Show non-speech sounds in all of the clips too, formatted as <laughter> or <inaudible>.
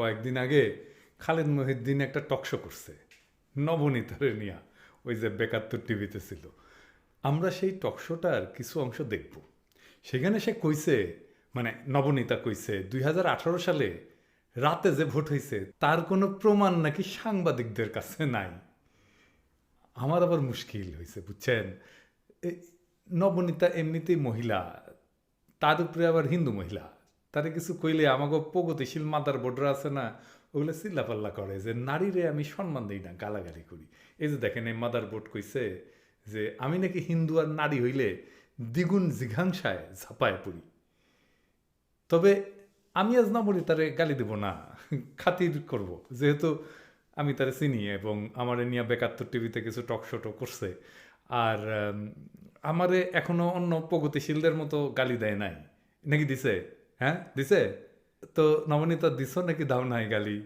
কয়েকদিন আগে খালেদ মহিউদ্দিন একটা টকশো করছে নবনীতারে নিয়া, ওই যে বেকাত্তর টিভিতে ছিল। আমরা সেই টকশোটার কিছু অংশ দেখব। সেখানে সে কইছে মানে নবনীতা কইছে, দুই হাজার আঠারো সালে রাতে যে ভোট হয়েছে তার কোনো প্রমাণ নাকি সাংবাদিকদের কাছে নাই। আমার আবার মুশকিল হয়েছে বুঝছেন? নবনীতা এমনিতেই মহিলা, তার উপরে আবার হিন্দু মহিলা। তারে কিছু কইলে আমাকে প্রগতিশীল মাদার বোর্ডরা আছে না, ওগুলো চিল্লাপাল্লা করে যে নারীরে আমি সম্মান দিই না, গালাগালি করি। এই যে দেখেন, এই মাদার বোর্ড কইছে যে আমি নাকি হিন্দু আর নারী হইলে দ্বিগুণ জিঘাংসায় ঝাঁপায় পড়ি। তবে আমি আজ না বলি তারে গালি দেব না, খাতির করব। যেহেতু আমি তারে চিনি এবং আমার নিয়ে বেকাত্তর টিভিতে কিছু টক শোটো করছে, আর আমারে এখনও অন্য প্রগতিশীলদের মতো গালি দেয় নাই। নাকি দিছে? হ্যাঁ দিছে? তো নবনীতা দিছ নাকি দাও নাই গালি?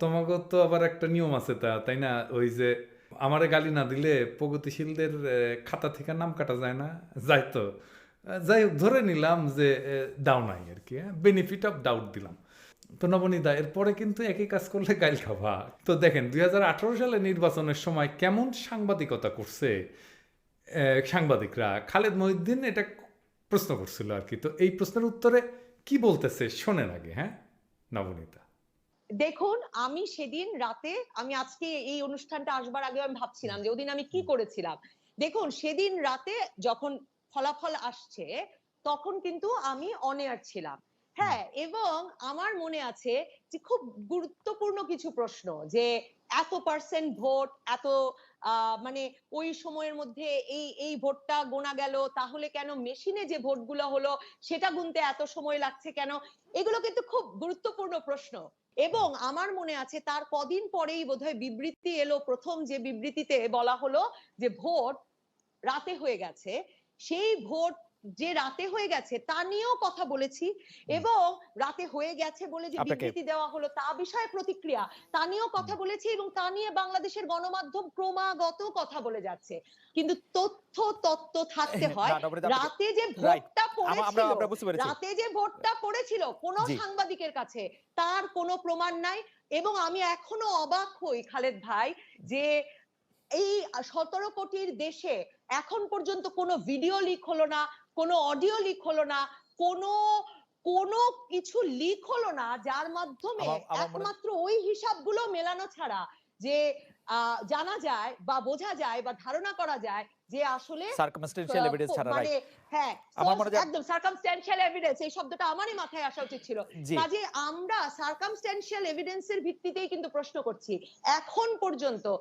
তোমাকে তো আবার একটা নিয়ম আছে তা, তাই না? ওই যে আমারে গালি না দিলে প্রগতিশীলদের খাতা থেকে নাম কাটা যায় না? যাই তো। যাই হোক, ধরে নিলাম যে দাও নাই আর কি হ্যাঁ? বেনিফিট অফ ডাউট দিলাম। তো নবনীতা, এরপরে কিন্তু একই কাজ করলে গাইল খাবা তো দেখেন, দুই হাজার আঠারো সালে নির্বাচনের সময় কেমন সাংবাদিকতা করছে সাংবাদিকরা? খালেদ মহিউদ্দিন এটা প্রশ্ন করছিল আর কি। তো এই প্রশ্নের উত্তরে কি বলতেছে? শোনেন আগে হ্যাঁ? নবনীতা। দেখুন আমি সেদিন রাতে আমি আজকে এই অনুষ্ঠানটা আসবার আগে আমি ভাবছিলাম যে ওদিন আমি কি করেছিলাম। দেখুন সেদিন রাতে যখন ফলাফল আসছে তখন কিন্তু আমি অন এয়ার ছিলাম। হ্যাঁ এবং আমার মনে আছে যে খুব গুরুত্বপূর্ণ কিছু প্রশ্ন যে এত পার্সেন্ট ভোট, এত মানে ওই সময়ের মধ্যে এই এই ভোটটা গোনা গেল, তাহলে কেন মেশিনে যে ভোটগুলো হলো, সেটা গুনতে এত সময় লাগছে কেন? এগুলো কিন্তু খুব গুরুত্বপূর্ণ প্রশ্ন। এবং আমার মনে আছে তার কদিন পরেই বোধহয় বিবৃতি এলো, প্রথম যে বিবৃতিতে বলা হলো যে ভোট রাতে হয়ে গেছে, সেই ভোট যে রাতে হয়ে গেছে তা নিয়েও কথা বলেছি এবং রাতে হয়ে গেছে বলে যে বিবৃতি দেওয়া হলো তা বিষয়ে প্রতিক্রিয়া তা নিয়েও কথা বলেছি এবং তা নিয়ে বাংলাদেশের গণমাধ্যম ক্রমাগত কথা বলে যাচ্ছে। কিন্তু তথ্য তত্ত্ব থাকতে <laughs> হয় রাতে যে ভোটটা পড়েছিল রাতে যে ভোটটা পড়েছিল কোন সাংবাদিকের কাছে তার কোনো প্রমাণ নাই এবং আমি এখনও অবাক হই খালেদ ভাই যে এই সতেরো কোটির দেশে এখন পর্যন্ত কোনো ভিডিও লিক হলো না কোনো অডিও লিক হলো না কোনো কোনো কিছু লিক হলো না যার মাধ্যমে একমাত্র ওই হিসাবগুলো মেলানো ছাড়া যে জানা যায় বা বোঝা যায় বা ধারণা করা যায় যে আসলে এভিডেন্স ছাড়া মানে হ্যাঁ আমার মনে হয়- একদম সার্কামস্ট্যান্সিয়াল এভিডেন্স এই শব্দটা আমারই মাথায় আসা উচিত ছিল। কাজে আমরা সার্কামস্ট্যান্সিয়াল এভিডেন্সের ভিত্তিতেই কিন্তু প্রশ্ন করছি। এখন পর্যন্ত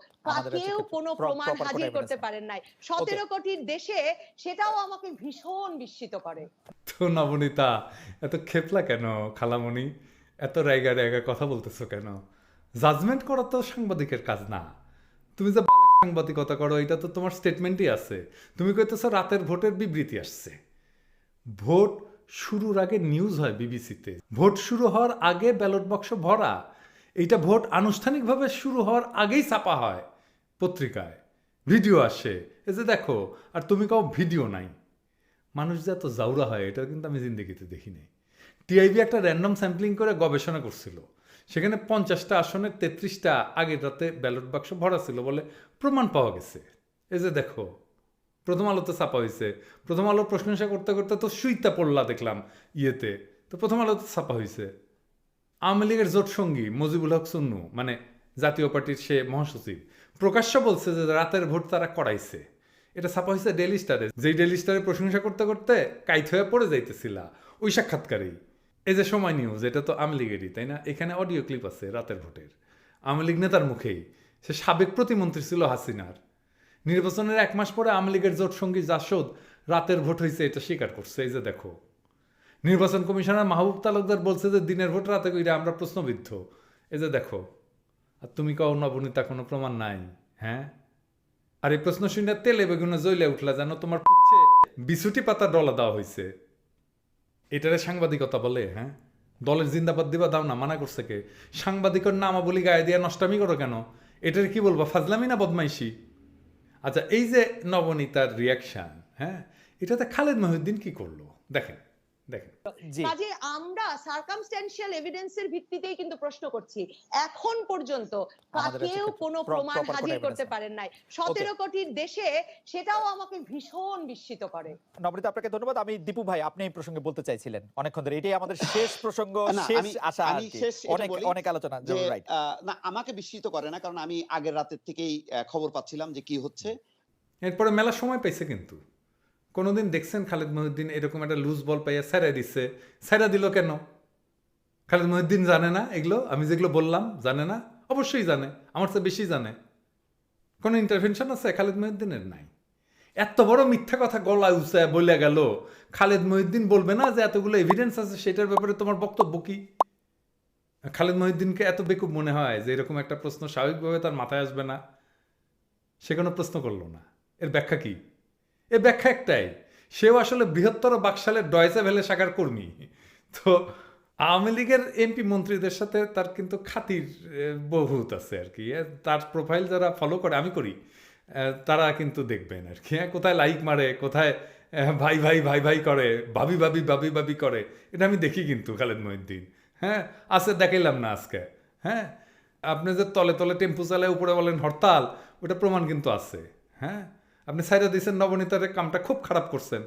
কেউ কোনো প্রমাণ হাজির করতে পারেন নাই। সতেরো কোটির দেশে সেটাও আমাকে ভীষণ বিস্মিত করে। তো নবনীতা এত খেপলা কেন খালামণি? এত রায়গা রায়গা কথা বলতেছো কেন? জাজমেন্ট করা তো সাংবাদিকের কাজ না। তুমি যে সাংবাদিকতা করো, এটা তো তোমার স্টেটমেন্টই আছে। তুমি কইতেছো রাতের ভোটের বিবৃতি আসছে। ভোট শুরুর আগে নিউজ হয় বিবিসিতে। ভোট শুরু হওয়ার আগে ব্যালট বাক্স ভরা। এইটা ভোট আনুষ্ঠানিকভাবে শুরু হওয়ার আগেই ছাপা হয় পত্রিকায়। ভিডিও আসে। এই যে দেখো, আর তুমি কাউ ভিডিও নাই। মানুষ যে এত জাউরা হয় এটা কিন্তু আমি জিন্দগিতে দেখি নাই টিআইবি একটা র্যান্ডম স্যাম্পলিং করে গবেষণা করছিল। সেখানে পঞ্চাশটা আসনে তেত্রিশটা আগের রাতে ব্যালট বাক্স ভরা ছিল বলে প্রমাণ পাওয়া গেছে। এই যে দেখো, প্রথম আলোতে ছাপা হয়েছে প্রথম আলোর প্রশংসা করতে করতে তো সুইতা পড়লা দেখলাম ইয়েতে। তো প্রথম আলোতে ছাপা হয়েছে আওয়ামী লীগের জোট সঙ্গী মজিবুল হক সুন্নু মানে জাতীয় পার্টির সে মহাসচিব, প্রকাশ্য বলছে যে রাতের ভোট তারা করাইছে। এটা ছাপা হয়েছে ডেলি স্টারে। যেই ডেলি স্টারে প্রশংসা করতে করতে কাইত হয়ে পড়ে যাইতেছিলা ওই সাক্ষাৎকারেই। এই যে সময় নিউজ এটা তো আওয়ামী লীগেরই, তাই না? এখানে অডিও ক্লিপ আছে রাতের ভোটের। আওয়ামী লীগ নেতার মুখেই। সে সাবেক প্রতিমন্ত্রী ছিল হাসিনার। নির্বাচনের এক মাস পরে আওয়ামী লীগের জোট সঙ্গী জাসদ রাতের ভোট হয়েছে, এটা স্বীকার করছে। এই যে দেখো, নির্বাচন কমিশনার মাহবুব তালুকদার বলছে যে দিনের ভোট রাতে কইরা আমরা প্রশ্নবিদ্ধ। এই যে দেখো, আর তুমি কাও নবনীতা কোনো প্রমাণ নাই হ্যাঁ? আর এই প্রশ্ন শুনে তেলে বেগুনে জ্বলে উঠলা জানো তোমার বিছুটি পাতা ডলা দেওয়া হয়েছে এটারে সাংবাদিকতা বলে হ্যাঁ? দলের জিন্দাবাদ দিবা, দাও না, মানা করছে কে? সাংবাদিকর নামাবলী গায়ে দিয়ে নষ্টামি করো কেন? এটার কি বলব, ফাজলামি না বদমাইশি? আচ্ছা এই যে নবনীতার রিয়াকশান হ্যাঁ? এটাতে খালেদ মহিউদ্দিন কি করল? দেখেন দেখেন। কাজে আমরা সার্কামস্ট্যান্সিয়াল এভিডেন্সের ভিত্তিতেই কিন্তু প্রশ্ন করছি। এখন পর্যন্ত কেউ কোনো প্রমাণ হাজির করতে পারেন নাই। সতেরো কোটির দেশে সেটাও আমাকে ভীষণ বিস্মিত করে। নবনীতা আপনাকে ধন্যবাদ। আমি দীপু ভাই আপনি এই প্রসঙ্গে বলতে চাইছিলেন অনেকক্ষণ ধরে। এটাই আমাদের শেষ প্রসঙ্গ না, শেষ আশা আমি শেষ অনেক অনেক আলোচনা না আমাকে বিস্মিত করে না কারণ আমি আগের রাতের থেকেই খবর পাচ্ছিলাম যে কি হচ্ছে। এরপরে মেলা সময় পেয়েছে কিন্তু। কোনোদিন দেখছেন খালেদ মহিউদ্দিন এরকম একটা লুজ বল পাইয়া স্যারা দিচ্ছে স্যারা দিল কেন? খালেদ মহিউদ্দিন জানে না এগুলো? আমি যেগুলো বললাম, জানে না? অবশ্যই জানে, আমার চেয়ে বেশি জানে। কোনো ইন্টারভেনশন আছে খালেদ মহিউদ্দিনের? নাই। এত বড় মিথ্যা কথা গলা উঁচায় বলে গেল। খালেদ মহিউদ্দিন বলবে না যে এতগুলো এভিডেন্স আছে, সেটার ব্যাপারে তোমার বক্তব্য কি? খালেদ মহিউদ্দিনকে এত বেকুব মনে হয় যে এরকম একটা প্রশ্ন স্বাভাবিকভাবে তার মাথায় আসবে না। সে কোনো প্রশ্ন করল না। এর ব্যাখ্যা কি? এর ব্যাখ্যা একটাই। সেও আসলে বৃহত্তর বাকশালের ডয়েসে ভেলে শাখার কর্মী। তো আওয়ামী লীগের এমপি মন্ত্রীদের সাথে তার কিন্তু খাতির এ, বহুত আছে আর কি। তার প্রোফাইল যারা ফলো করে আমি করি এ, তারা কিন্তু দেখবেন আর কি। হ্যাঁ, কোথায় লাইক মারে কোথায় ভাই ভাই ভাই ভাই করে ভাবি ভাবি ভাবি ভাবি করে এটা আমি দেখি কিন্তু খালেদ মহিউদ্দিন। হ্যাঁ আছে দেখাইলাম না আজকে। হ্যাঁ আপনি যে তলে তলে টেম্পু চালায় উপরে বলেন হরতাল ওটা প্রমাণ কিন্তু আছে। হ্যাঁ আপনি সাইরা দিয়েছেন নবনীতার কামটা খুব খারাপ করছেন।